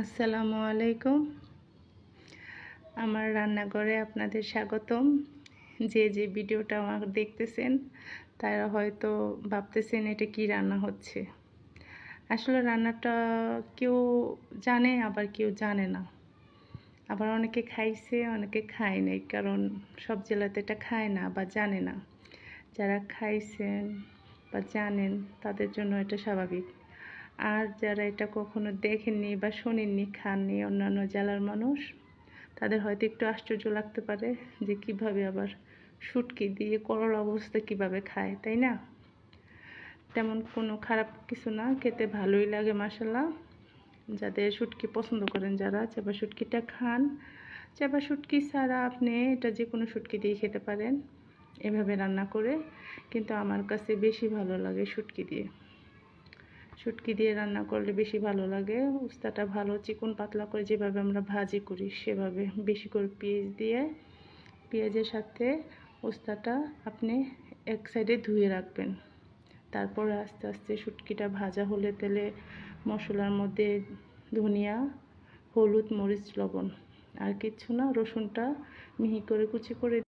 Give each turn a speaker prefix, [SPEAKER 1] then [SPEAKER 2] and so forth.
[SPEAKER 1] আসসালামু আলাইকুম। আমার রান্নাঘরে আপনাদের স্বাগতম। যে যে ভিডিওটা আমার দেখতেছেন, তারা হয়তো ভাবতেছেন এটা কি রান্না হচ্ছে। আসলে রান্নাটা কেউ জানে, আবার কেউ জানে না। আবার অনেকে খাইছে, অনেকে খায় নাই, কারণ সব জেলাতে এটা খায় না বা জানে না। যারা খাইছেন বা জানেন, তাদের জন্য এটা স্বাভাবিক। আর যারা এটা কখনো দেখেননি বা শোনেননি, খাননি অন্যান্য জেলার মানুষ, তাদের হয়তো একটু আশ্চর্য লাগতে পারে যে কীভাবে আবার শুটকি দিয়ে করল অবস্থা কীভাবে খায়, তাই না? তেমন কোনো খারাপ কিছু না, খেতে ভালোই লাগে মাসাল্লাহ যাদের শুটকি পছন্দ করেন যারা চাপা শুটকিটা খান চাপা শুটকি ছাড়া আপনি এটা যে কোনো শুটকি দিয়ে খেতে পারেন। এভাবে রান্না করে, কিন্তু আমার কাছে বেশি ভালো লাগে শুটকি দিয়ে। শুটকি দিয়ে রান্না করলে বেশি ভালো লাগে। উস্তাটা ভালো চিকন পাতলা করে যেভাবে আমরা ভাজি করি, সেভাবে বেশি করে পেঁয়াজ দিয়ে, পেঁয়াজের সাথে উস্তাটা আপনি এক সাইডে ধুয়ে রাখবেন। তারপরে আস্তে আস্তে শুটকিটা ভাজা হলে তেলে মশলার মধ্যে ধনিয়া, হলুদ, মরিচ, লবণ আর কিছু না, রসুনটা মিহি করে কুচি করে